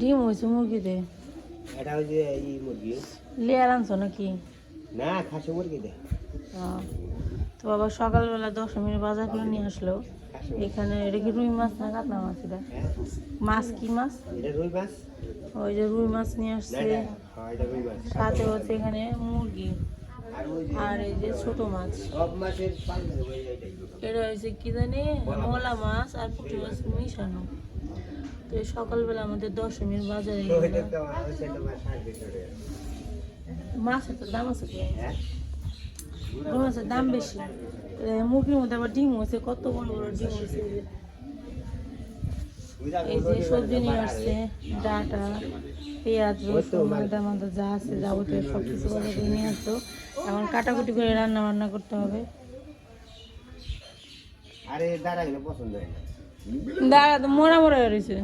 ডিম হয়েছে মুরগিতে এটা ওই এই মুরগি। লেয়ার আনছো নাকি? না খাসি মুরগি দে। আহ, তো বাবা সকালবেলা দশ মিনিট বাজার করে নিয়ে আসলো। এখানে এটা কি রুই মাছ না কাতলা মাছ এটা? হ্যাঁ। মাছ কি মাছ? রুই মাছ। ওই যে রুই মাছ নিয়ে আসছে। হ্যাঁ সাথে হচ্ছে এখানে মুরগি। আর এই যে ছোট মাছ। এটা হয়েছে কি জানি? মলা মাছ আর পুঁটি মাছ মিশানো। তো সকালবেলা আমাদের দশমীর বাজারে মাছের তো দাম আছে হ্যাঁ? মাছের দাম বেশি। মুরগির মধ্যে আবার ডিম হয়েছে কত বড় বড় ডিম হয়েছে। এই যে সবজি নিয়ে আসছে ডাটা পেঁয়াজ রসুন মাদা মাদা যা আছে যাবতীয় সব কিছু নিয়ে আসতো এখন কাটাকুটি করে রান্না বান্না করতে হবে। আরে দাঁড়া গেলে পছন্দ হয় না। দাঁড়া তো মোড়া মোড়া হয়ে রয়েছে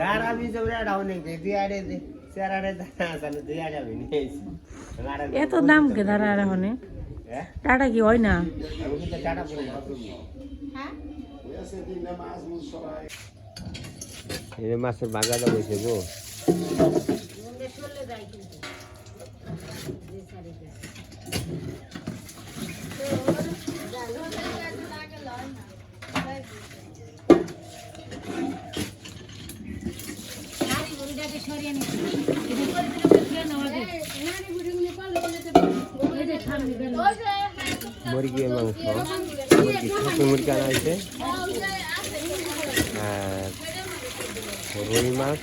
দাঁড়া আমি দুই আড়ে দাঁড়া দুই আড়ে আমি নিয়ে এত দাম কে দাঁড়া আর এখন হ্যাঁ? টাটা কি হয় না? আমি কিন্তু টাটা পড়ে না এই মাছের বাগাটা বসে গো। মুরগির মাংস। মুরগি খাসি মুরগি আনা হয়েছে। আর রুই মাছ।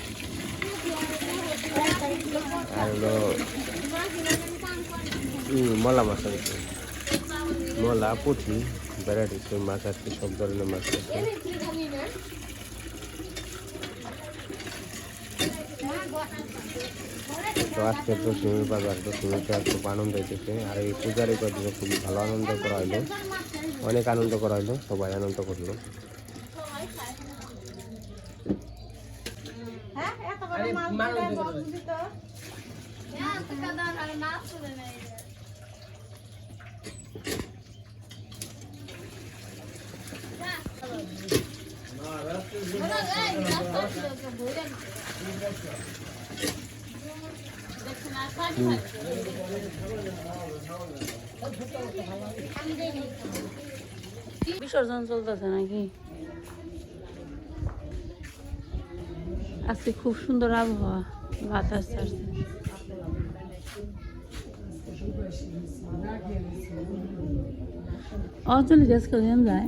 আর হলো মলা মাছ আছে মলা, পুঁটি ভ্যারাইটিস মাছ আছে সব ধরনের মাছ আছে। তো আজকে দশমীর বাজার দশমীতে খুব আনন্দ হইতেছে। আর এই পূজার এই কদিনে খুবই ভালো আনন্দ করা হইল। অনেক আনন্দ করা হইল সবাই আনন্দ করল। বিসর্জন চলতেছে নাকি? আজকে খুব সুন্দর আবহাওয়া বাতাস ছাড়ছে। অঞ্চলি ড্রেস কেমন যায়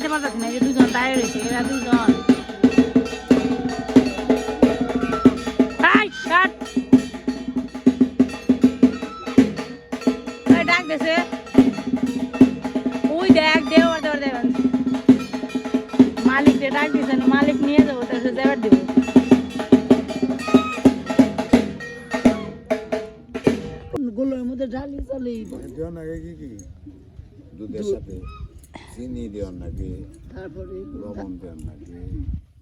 যাইতে পারতেছি না এই যে দুজন দাঁড়িয়ে রয়েছে এরা দুজন এই, কাট। এই, ডাক দেছে ওই দেখ দেওয়ার দেওয়ার দেবেন মালিক ডাক দিয়েছেন মালিক নিয়ে যাব তার দেওয়ার দেবো গোলের মধ্যে ঢালি চলে দেওয়ার নাকি কি কি দুধের সাথে চিনি দেওয়ার নাকি? তারপরে লবণ দেওয়ার নাকি?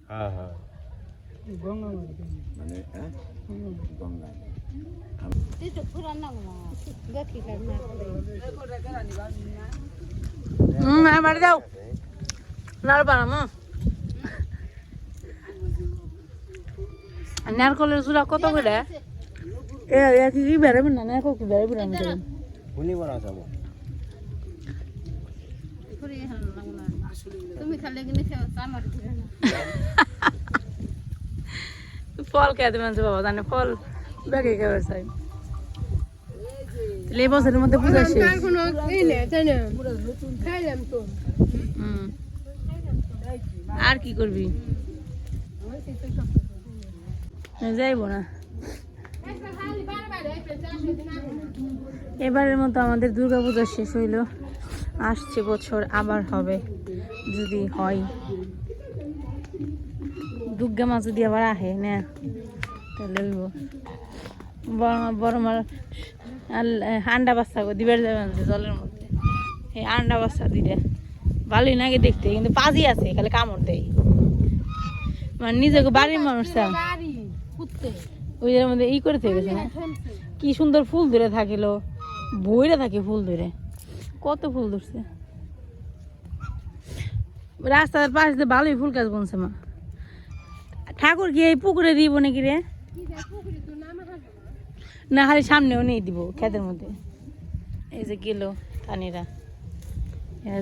হ্যাঁ হ্যাঁ। গঙ্গা মানে হ্যাঁ? গঙ্গা হুম বাড়ি যাও। লাল পারাম নারকলের চূড়া কত করে? এ এ কি কি বেড়াবেন না? নারকল কি বেড়াবেন আমি দেবেন উনি বড় যাব ফল খেতে মানছে বাবা জানে ফল ব্যাগে খাবার চাই। তাহলে এই বছরের মধ্যে পূজা শেষ। আর কি করবি? যাইব না। এবারের মতো আমাদের দুর্গা পূজা শেষ হইল। আসছে বছর আবার হবে। যদি হয়। দুর্গা মা যদি আবার আহে, না? তাহলে বড় মার আন্ডা বাচ্চা দিবার যাবেন জলের মধ্যে। এই আন্ডা বাচ্চা দিলে ভালোই নাকি দেখতে, কিন্তু পাজি আছে, খালি কামড় দেয়। মানে নিজেকে বাড়ির মানুষ চান ওই মধ্যে ই করে থেকে না? কি সুন্দর ফুল ধরে থাকিলো বইরে থাকে ফুল ধরে। কত ফুল ধরছে? রাস্তার পাশে ভালোই ফুল গাছ বনছে মা। ঠাকুর কি এই পুকুরে দিব নাকি রে? না, খালি সামনেও নিয়ে দিব ক্ষেতের মধ্যে। এই যে গেল তানিরা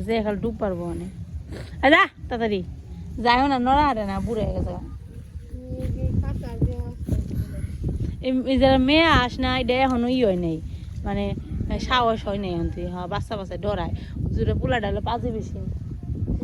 যে খালি ডুব পারব মানে। আ যা, তাড়াতাড়ি। যাইও না, নড়া হারে না, বুড়ে গেছে। এই- যারা মেয়ে আস না, এটা এখনও ই হয় নাই। মানে সাহস হয় নাই এখন তুই হ্যাঁ বাচ্চা বাচ্চা ডরায়। জুড়ে পোলা ডালে পাঁচে বেশি।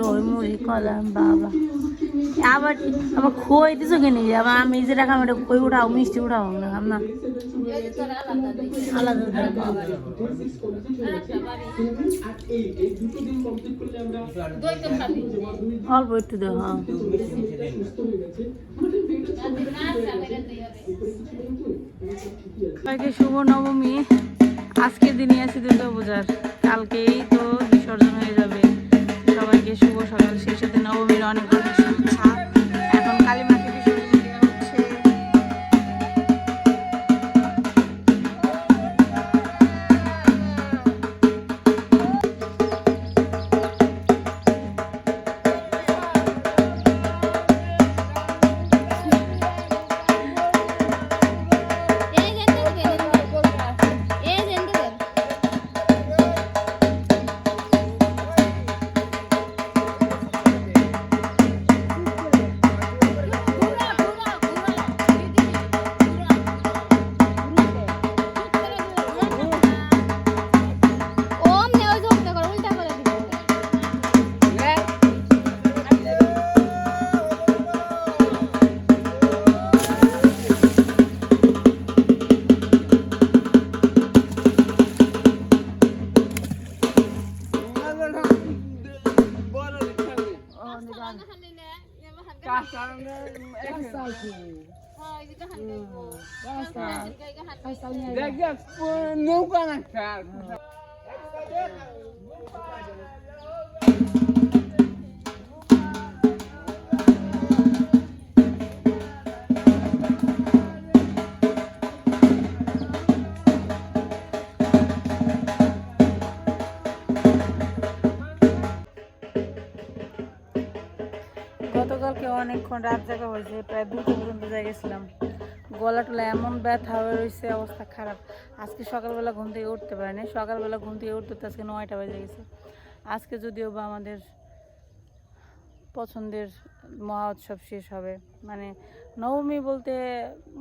দই মুড়ি কলা বাবা। আবার আবার খই দিছো কেন আবার আমি যেটা খাম এটা খই উঠাও, মিষ্টি উঠাও না খাম না। আলাদা অল্প একটু দেওয়া হ্যাঁ। শুভ নবমী, আজকের দিনই আছে দুর্গা পূজার কালকেই তো বিসর্জন হয়ে সবাইকে শুভ সকাল। সেই সাথে নবমীর অনেক অনেক গতকালকে অনেকক্ষণ রাত জায়গা হয়েছে, প্রায় দুটো পর্যন্ত জায়গা গেছিলাম গলা টলা এমন ব্যথা হয়ে রয়েছে, অবস্থা খারাপ। আজকে সকালবেলা ঘুম থেকে উঠতে পারেনি। সকালবেলা ঘুম থেকে উঠতে উঠতে আজকে নয়টা বেজে গেছে। আজকে যদিও বা আমাদের পছন্দের মহা উৎসব শেষ হবে। মানে নবমী বলতে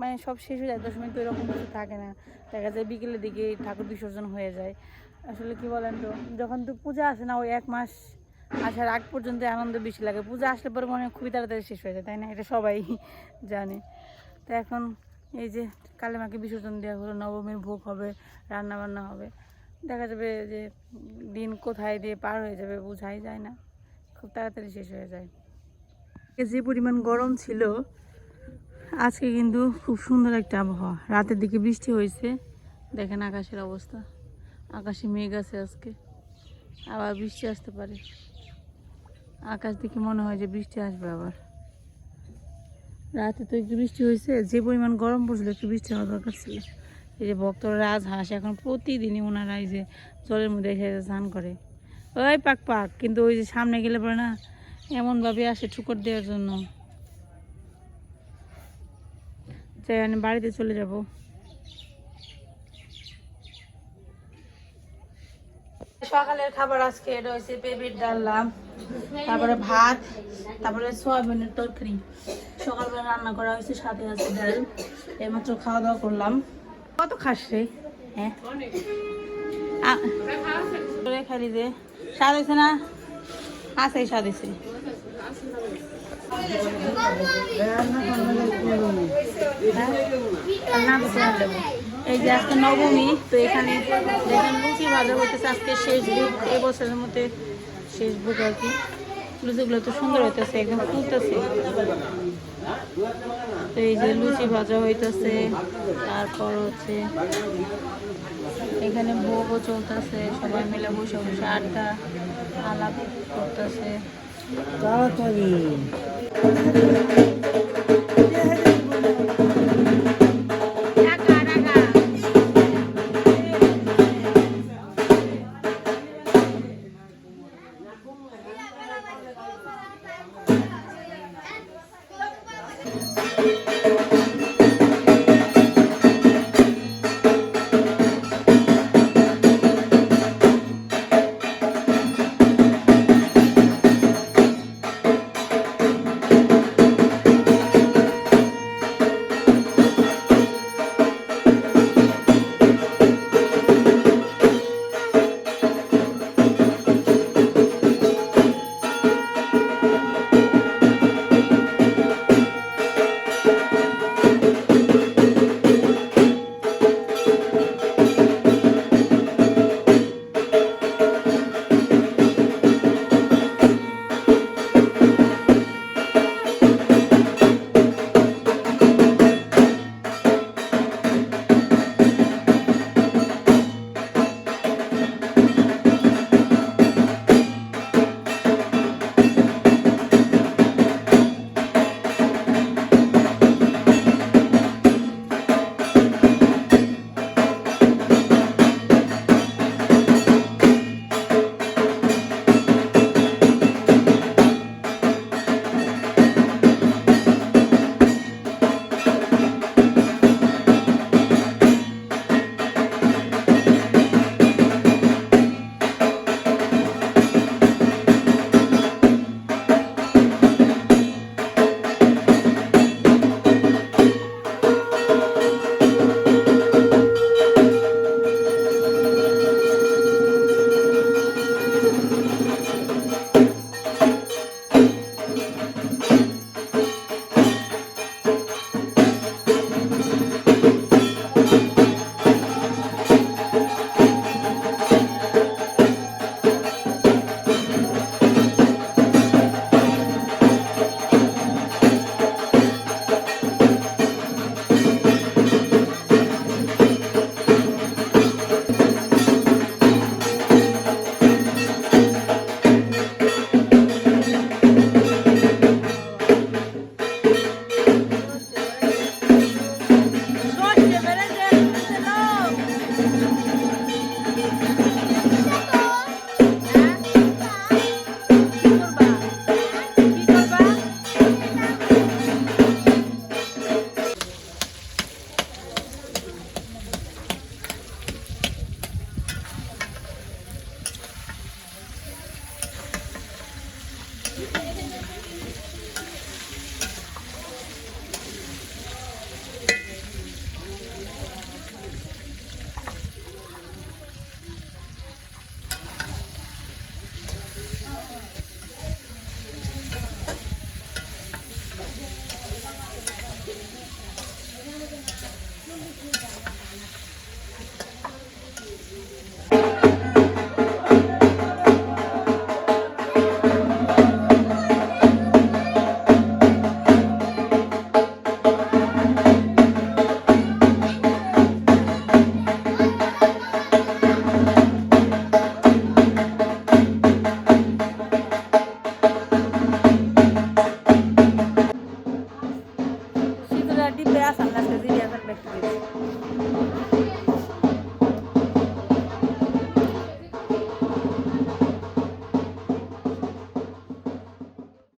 মানে সব শেষ হয়ে যায় দশমী তো এরকম কিছু থাকে না। দেখা যায় বিকেলের দিকে ঠাকুর বিসর্জন হয়ে যায়। আসলে কি বলেন তো, যখন তো পূজা আসে না, ওই এক মাস আসার আগ পর্যন্ত আনন্দ বেশি লাগে। পূজা আসলে পরে মনে খুবই তাড়াতাড়ি শেষ হয়ে যায়, তাই না? এটা সবাই জানে। তো এখন এই যে কালী মাকে বিসর্জন দেওয়া হলো, নবমীর ভোগ হবে রান্না বান্না হবে। দেখা যাবে যে দিন কোথায় দিয়ে পার হয়ে যাবে, বোঝাই যায় না। খুব তাড়াতাড়ি শেষ হয়ে যায়। যে পরিমাণ গরম ছিল, আজকে কিন্তু খুব সুন্দর একটা আবহাওয়া। রাতের দিকে বৃষ্টি হয়েছে, দেখেন আকাশের অবস্থা। আকাশে মেঘ আছে আজকে, আবার বৃষ্টি আসতে পারে। আকাশ দেখে মনে হয় যে বৃষ্টি আসবে আবার। রাতে তো একটু বৃষ্টি হয়েছে, যে পরিমাণ গরম পড়ছিল একটু বৃষ্টি হওয়ার দরকার ছিল। এই যে ভক্তরা রাজহাঁস এখন প্রতিদিনই ওনারা এই যে জলের মধ্যে এসে স্নান করে। ওই পাক পাক, কিন্তু ওই যে সামনে গেলে পরে না, এমনভাবে আসে ঠুকর দেওয়ার জন্য। তাই আমি বাড়িতে চলে যাব। সকালের খাবার আজকে হয়েছে পেঁপের ডাললাম তারপরে ভাত, তারপরে সোয়াবিনের তরকারি। সকালবেলা রান্না করা হয়েছে, সাথে আছে ডাল। এইমাত্র খাওয়া দাওয়া করলাম। কত খাস রে? হ্যাঁ? খালি দে স্বাদ হয়েছে না? আছে, স্বাদ হয়েছে। হ্যাঁ? এই যে আজকে নবমী, তো এখানে দেখেন লুচি ভাজা হইতেছে আজকে শেষ বুক এবছরের মধ্যে শেষ বুক আর কি। লুচিগুলো তো সুন্দর হইতেছে, একদম ফুলতেছে। তো এই যে লুচি ভাজা হইতেছে, তারপর হচ্ছে এখানে ভোগও চলতেছে, সবাই মিলে বসে বসে আড্ডা, আলাপ করতেছে।